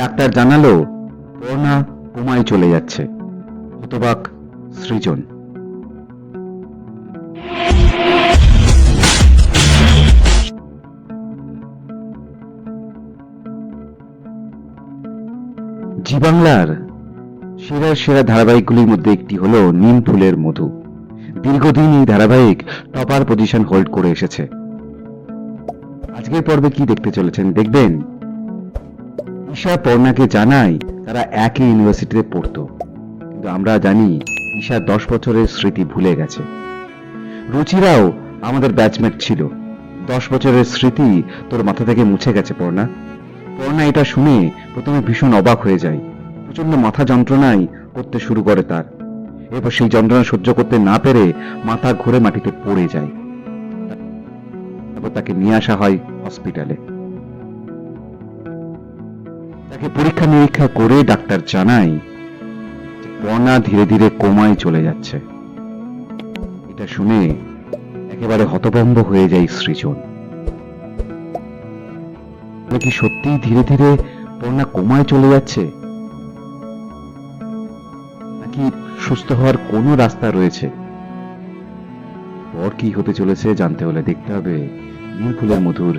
Doctor জানালো, পর্ণা কোমায় চলে যাচ্ছে। হতবাক সৃজন। জি বাংলার সেরা সেরা ধারাবাহিকগুলির মধ্যে একটি হলো নিম ফুলের মধু। দীর্ঘদিন এই ধারাবাহিক টপার পজিশন হোল্ড করে এসেছে। আজকের পর্বে কি দেখতে চলেছেন দেখবেন ঈশা পর্ণাকে জানায় তারা একই ইউনিভার্সিটিতে পড়তো। কিন্তু আমরা জানি ঈশা দশ বছরের স্মৃতি ভুলে গেছে। রুচিরাও আমাদের ব্যাচমেট ছিল। দশ বছরের স্মৃতি তোর মাথা থেকে মুছে গেছে, পর্ণা। পর্ণা এটা শুনে প্রথমে ভীষণ অবাক হয়ে যায়। প্রচণ্ড মাথা যন্ত্রণাই করতে শুরু করে তার। এরপর সেই যন্ত্রণা সহ্য করতে না পেরে মাথা ঘুরে মাটিতে পড়ে যায়। তারপর তাকে নিয়ে আসা হয় হসপিটালে তাকে পরীক্ষা নিরীক্ষা করে ডাক্তার জানায় পর্ণা ধীরে ধীরে কোমায় চলে যাচ্ছে। এটা শুনে একেবারে হতভম্ব হয়ে যায় সৃজন। কি সত্যিই ধীরে ধীরে পর্ণা কোমায় চলে যাচ্ছে? নাকি সুস্থ হওয়ার কোনো রাস্তা রয়েছে? পর কি হতে চলেছে জানতে হলে দেখতে হবে নীল ফুলের মধুর